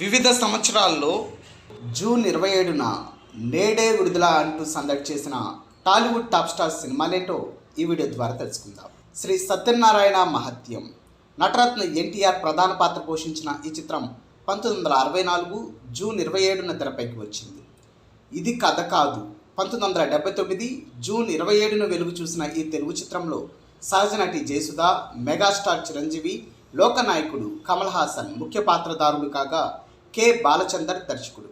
వివిధ సంవత్సరాల్లో జూన్ ఇరవై ఏడున నేడే విడుదల అంటూ సందడి చేసిన టాలీవుడ్ టాప్ స్టార్ సినిమాలేంటో ఈ వీడియో ద్వారా తెలుసుకుందాం. శ్రీ సత్యనారాయణ మహత్యం. నటరత్న ఎన్టీఆర్ ప్రధాన పాత్ర పోషించిన ఈ చిత్రం పంతొమ్మిది వందల అరవై నాలుగు జూన్ ఇరవై ఏడున తెరపైకి వచ్చింది. ఇది కథ కాదు. పంతొమ్మిది వందల డెబ్బై తొమ్మిది జూన్ ఇరవై ఏడున వెలుగు చూసిన ఈ తెలుగు చిత్రంలో సహజ నటి జయసుధ మెగాస్టార్ చిరంజీవి లోకనాయకుడు కమల్ హాసన్ ముఖ్య పాత్రధారులు కాగా కె. బాలచందర్ దర్శకుడు.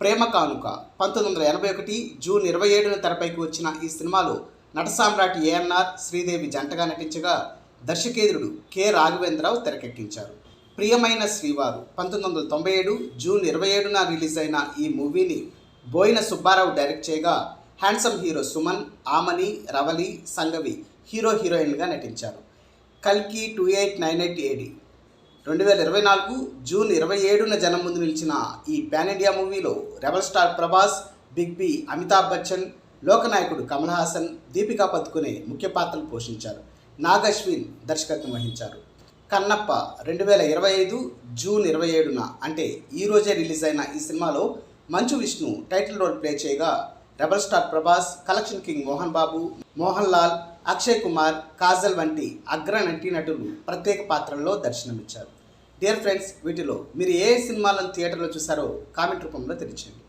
ప్రేమ కానుక. పంతొమ్మిది వందల ఎనభై ఒకటి జూన్ ఇరవై ఏడున తెరపైకి వచ్చిన ఈ సినిమాలో నట సామ్రాట్ ఏఎన్ఆర్ శ్రీదేవి జంటగా నటించగా దర్శకేంద్రుడు కె. రాఘవేంద్రరావు తెరకెక్కించారు. ప్రియమైన శ్రీవారు పంతొమ్మిది వందల తొంభై ఏడు జూన్ ఇరవై ఏడున రిలీజ్ అయిన ఈ మూవీని బోయిన సుబ్బారావు డైరెక్ట్ చేయగా handsome hero Suman Aamani Ravali Sangavi hero హీరోయిన్గా నటించారు. కల్కి two eight nine eight AD. రెండు వేల ఇరవై నాలుగు జూన్ ఇరవై ఏడున జనం ముందు నిలిచిన ఈ పాన్ ఇండియా మూవీలో rebel star Prabhas big B Amitabh Bachchan లోకనాయకుడు Kamal Haasan Deepika Padukone ముఖ్య పాత్రలు పోషించారు. నాగ్ అశ్విన్ దర్శకత్వం వహించారు. కన్నప్ప రెండు వేల ఇరవై ఐదు జూన్ ఇరవై ఏడున అంటే ఈరోజే రిలీజ్ అయిన ఈ సినిమాలో Manchu Vishnu title role play చేయగా rebel star Prabhas collection king Mohan Babu Mohan Lal Akshay Kumar Kajal వంటి అగ్ర నటీనటులు ప్రత్యేక పాత్రల్లో దర్శనమిచ్చారు. డియర్ ఫ్రెండ్స్ వీటిలో మీరు ఏ సినిమాలను థియేటర్లో చూసారో కామెంట్ రూపంలో తెలియచేయండి.